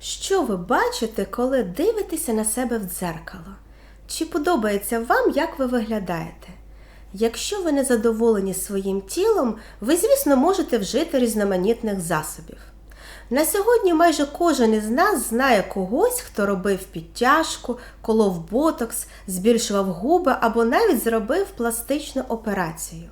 Що ви бачите, коли дивитеся на себе в дзеркало? Чи подобається вам, як ви виглядаєте? Якщо ви не задоволені своїм тілом, ви, звісно, можете вжити різноманітних засобів. На сьогодні майже кожен із нас знає когось, хто робив підтяжку, колов ботокс, збільшував губи або навіть зробив пластичну операцію.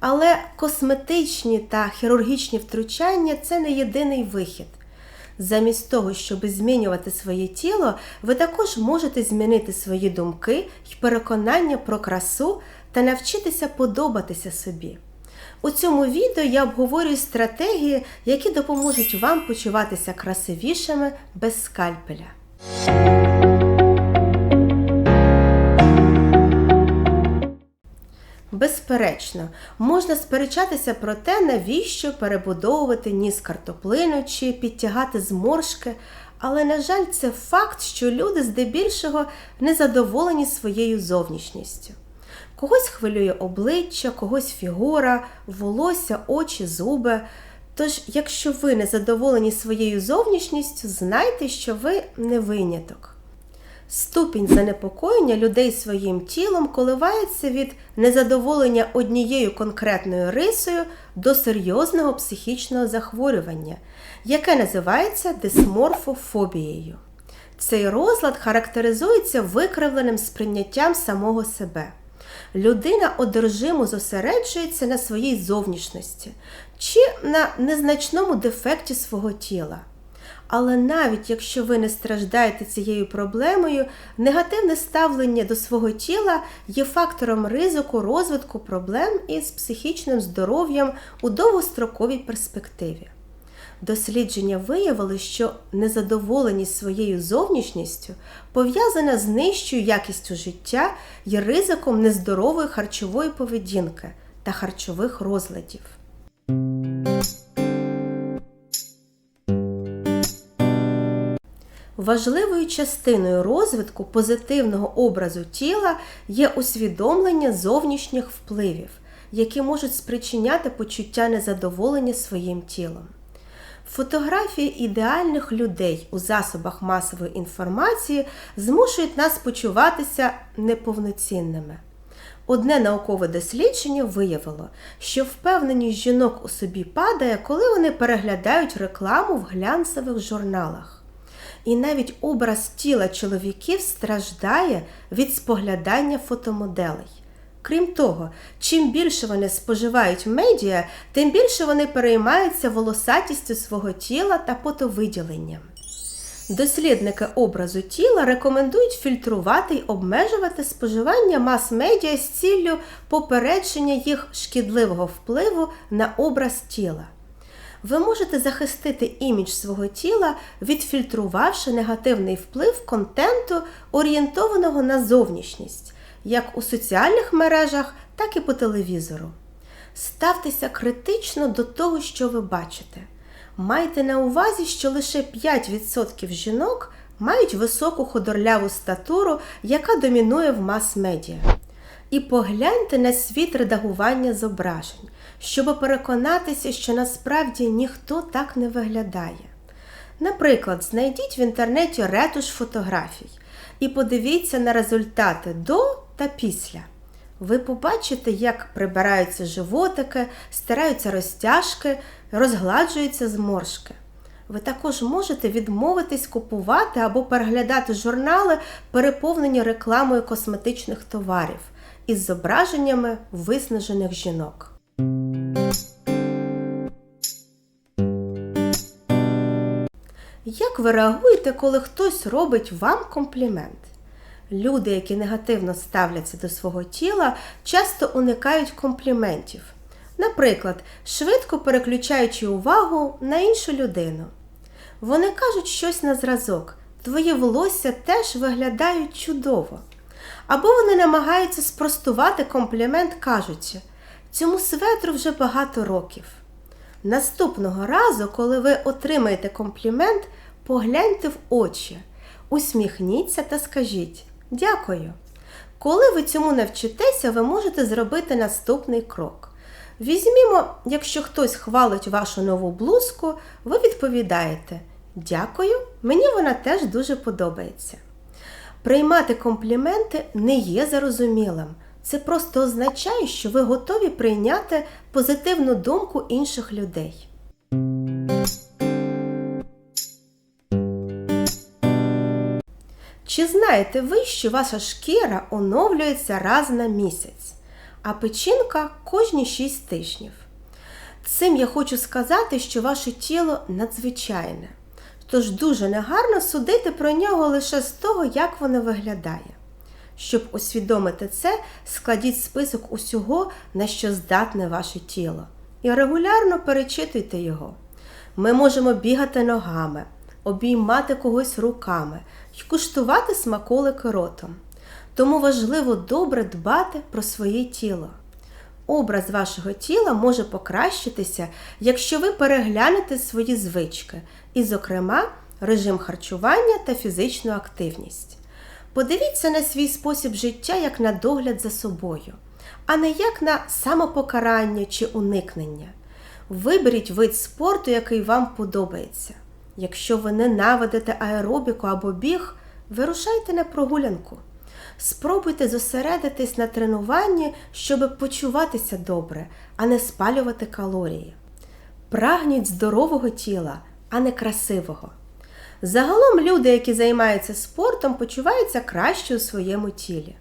Але косметичні та хірургічні втручання це не єдиний вихід. Замість того, щоб змінювати своє тіло, ви також можете змінити свої думки й переконання про красу та навчитися подобатися собі. У цьому відео я обговорюю стратегії, які допоможуть вам почуватися красивішими без скальпеля. Безперечно, можна сперечатися про те, навіщо перебудовувати ніс картоплину чи підтягати зморшки, але, на жаль, це факт, що люди здебільшого не задоволені своєю зовнішністю. Когось хвилює обличчя, когось фігура, волосся, очі, зуби. Тож, якщо ви не задоволені своєю зовнішністю, знайте, що ви не виняток. Ступінь занепокоєння людей своїм тілом коливається від незадоволення однією конкретною рисою до серйозного психічного захворювання, яке називається дисморфофобією. Цей розлад характеризується викривленим сприйняттям самого себе. Людина одержимо зосереджується на своїй зовнішності чи на незначному дефекті свого тіла. Але навіть якщо ви не страждаєте цією проблемою, негативне ставлення до свого тіла є фактором ризику розвитку проблем із психічним здоров'ям у довгостроковій перспективі. Дослідження виявили, що незадоволеність своєю зовнішністю пов'язана з нижчою якістю життя і ризиком нездорової харчової поведінки та харчових розладів. Важливою частиною розвитку позитивного образу тіла є усвідомлення зовнішніх впливів, які можуть спричиняти почуття незадоволення своїм тілом. Фотографії ідеальних людей у засобах масової інформації змушують нас почуватися неповноцінними. Одне наукове дослідження виявило, що впевненість жінок у собі падає, коли вони переглядають рекламу в глянцевих журналах. І навіть образ тіла чоловіків страждає від споглядання фотомоделей. Крім того, чим більше вони споживають медіа, тим більше вони переймаються волосатістю свого тіла та потовиділенням. Дослідники образу тіла рекомендують фільтрувати й обмежувати споживання мас-медіа з ціллю попередження їх шкідливого впливу на образ тіла. Ви можете захистити імідж свого тіла, відфільтрувавши негативний вплив контенту, орієнтованого на зовнішність, як у соціальних мережах, так і по телевізору. Ставтеся критично до того, що ви бачите. Майте на увазі, що лише 5% жінок мають високу худорляву статуру, яка домінує в мас-медіа. І погляньте на світ редагування зображень, щоб переконатися, що насправді ніхто так не виглядає. Наприклад, знайдіть в інтернеті ретуш фотографій і подивіться на результати до та після. Ви побачите, як прибираються животики, стираються розтяжки, розгладжуються зморшки. Ви також можете відмовитись купувати або переглядати журнали, переповнені рекламою косметичних товарів із зображеннями виснажених жінок. Як ви реагуєте, коли хтось робить вам комплімент? Люди, які негативно ставляться до свого тіла, часто уникають компліментів. Наприклад, швидко переключаючи увагу на іншу людину. Вони кажуть щось на зразок, твоє волосся теж виглядають чудово. Або вони намагаються спростувати комплімент, кажучи, цьому светру вже багато років. Наступного разу, коли ви отримаєте комплімент, погляньте в очі, усміхніться та скажіть Дякую. Коли ви цьому навчитеся, ви можете зробити наступний крок. Візьмімо, якщо хтось хвалить вашу нову блузку, ви відповідаєте Дякую, мені вона теж дуже подобається. Приймати компліменти не є зарозумілим. Це просто означає, що ви готові прийняти позитивну думку інших людей. Чи знаєте ви, що ваша шкіра оновлюється раз на місяць, а печінка кожні 6 тижнів? Цим я хочу сказати, що ваше тіло надзвичайне, тож дуже негарно судити про нього лише з того, як воно виглядає. Щоб усвідомити це, складіть список усього, на що здатне ваше тіло, і регулярно перечитуйте його. Ми можемо бігати ногами, обіймати когось руками і куштувати смаколики ротом. Тому важливо добре дбати про своє тіло. Образ вашого тіла може покращитися, якщо ви переглянете свої звички, і, зокрема, режим харчування та фізичну активність. Подивіться на свій спосіб життя як на догляд за собою, а не як на самопокарання чи уникнення. Виберіть вид спорту, який вам подобається. Якщо ви ненавидите аеробіку або біг, вирушайте на прогулянку. Спробуйте зосередитись на тренуванні, щоб почуватися добре, а не спалювати калорії. Прагніть здорового тіла, а не красивого. Загалом люди, які займаються спортом, почуваються краще у своєму тілі.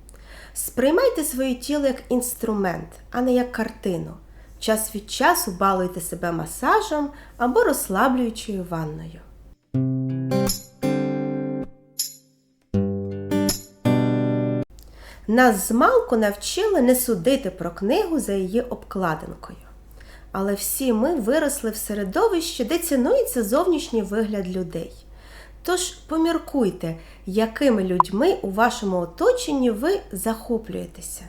Сприймайте своє тіло як інструмент, а не як картину. Час від часу балуйте себе масажем або розслаблюючою ванною. Нас змалку навчили не судити про книгу за її обкладинкою. Але всі ми виросли в середовищі, де цінується зовнішній вигляд людей. Тож поміркуйте, якими людьми у вашому оточенні ви захоплюєтеся.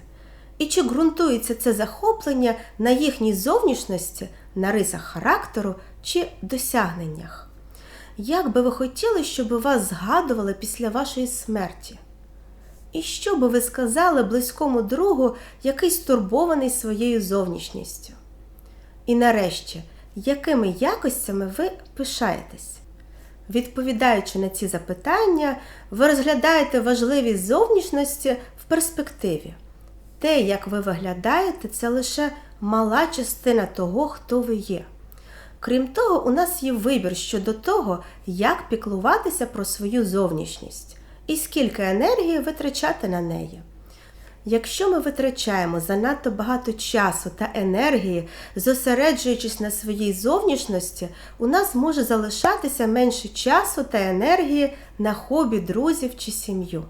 І чи ґрунтується це захоплення на їхній зовнішності, на рисах характеру чи досягненнях? Як би ви хотіли, щоб вас згадували після вашої смерті? І що би ви сказали близькому другу, який стурбований своєю зовнішністю? І нарешті, якими якостями ви пишаєтесь? Відповідаючи на ці запитання, ви розглядаєте важливість зовнішності в перспективі. Те, як ви виглядаєте, це лише мала частина того, хто ви є. Крім того, у нас є вибір щодо того, як піклуватися про свою зовнішність і скільки енергії витрачати на неї. Якщо ми витрачаємо занадто багато часу та енергії, зосереджуючись на своїй зовнішності, у нас може залишатися менше часу та енергії на хобі друзів чи сім'ю.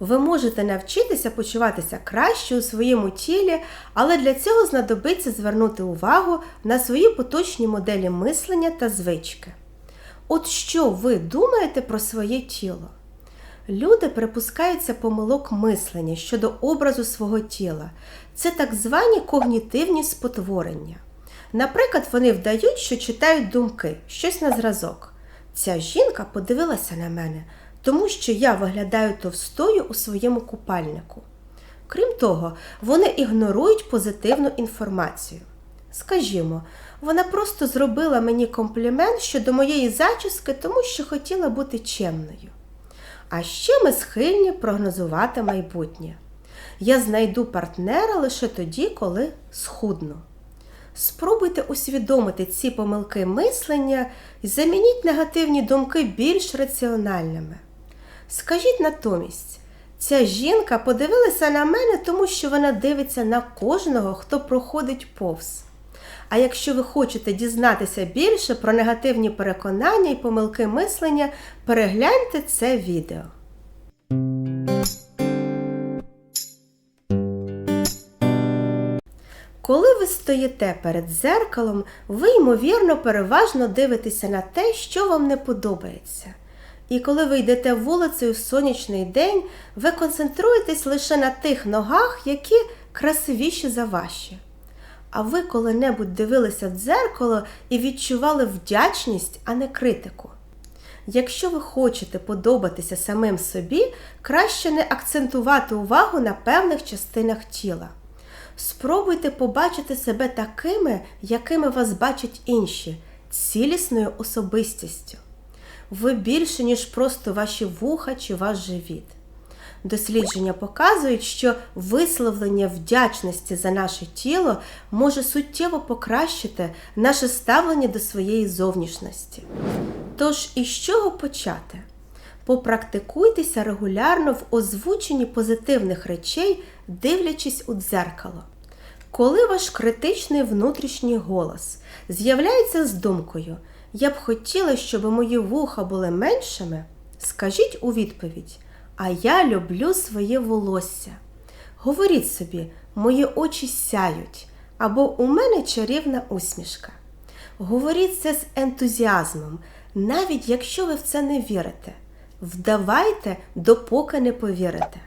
Ви можете навчитися почуватися краще у своєму тілі, але для цього знадобиться звернути увагу на свої поточні моделі мислення та звички. От що ви думаєте про своє тіло? Люди припускаються помилок мислення щодо образу свого тіла. Це так звані когнітивні спотворення. Наприклад, вони вдають, що читають думки, щось на зразок. Ця жінка подивилася на мене, тому що я виглядаю товстою у своєму купальнику. Крім того, вони ігнорують позитивну інформацію. Скажімо, вона просто зробила мені комплімент щодо моєї зачіски, тому що хотіла бути чемною. А ще ми схильні прогнозувати майбутнє. Я знайду партнера лише тоді, коли схудну. Спробуйте усвідомити ці помилки мислення і замініть негативні думки більш раціональними. Скажіть натомість, ця жінка подивилася на мене, тому що вона дивиться на кожного, хто проходить повз. А якщо ви хочете дізнатися більше про негативні переконання і помилки мислення, перегляньте це відео. Коли ви стоїте перед зеркалом, ви, ймовірно, переважно дивитеся на те, що вам не подобається. І коли ви йдете вулицею в сонячний день, ви концентруєтесь лише на тих ногах, які красивіші за ваші. А ви коли-небудь дивилися в дзеркало і відчували вдячність, а не критику. Якщо ви хочете подобатися самим собі, краще не акцентувати увагу на певних частинах тіла. Спробуйте побачити себе такими, якими вас бачать інші, цілісною особистістю. Ви більше, ніж просто ваші вуха чи ваш живіт. Дослідження показують, що висловлення вдячності за наше тіло може суттєво покращити наше ставлення до своєї зовнішності. Тож, із чого почати? Попрактикуйтеся регулярно в озвученні позитивних речей, дивлячись у дзеркало. Коли ваш критичний внутрішній голос з'являється з думкою Я б хотіла, щоб мої вуха були меншими, скажіть у відповідь А я люблю своє волосся. Говоріть собі, мої очі сяють, або у мене чарівна усмішка. Говоріть це з ентузіазмом, навіть якщо ви в це не вірите. Вдавайте, допоки не повірите.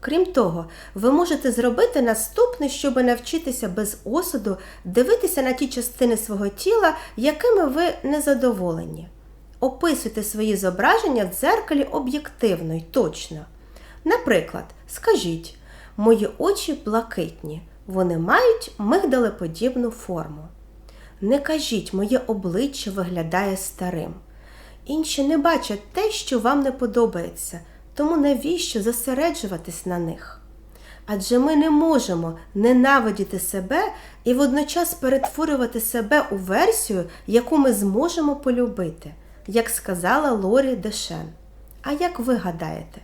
Крім того, ви можете зробити наступне, щоб навчитися без осуду дивитися на ті частини свого тіла, якими ви незадоволені. Описуйте свої зображення в дзеркалі об'єктивно й точно. Наприклад, скажіть, мої очі блакитні, вони мають мигдалеподібну форму. Не кажіть, моє обличчя виглядає старим. Інші не бачать те, що вам не подобається, тому навіщо зосереджуватись на них? Адже ми не можемо ненавидіти себе і водночас перетворювати себе у версію, яку ми зможемо полюбити, як сказала Лорі Дешен. А як ви гадаєте?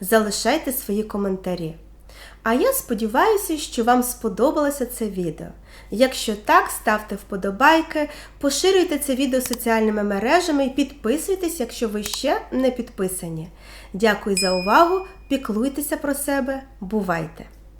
Залишайте свої коментарі. А я сподіваюся, що вам сподобалося це відео. Якщо так, ставте вподобайки, поширюйте це відео соціальними мережами і підписуйтесь, якщо ви ще не підписані. Дякую за увагу! Піклуйтеся про себе, бувайте!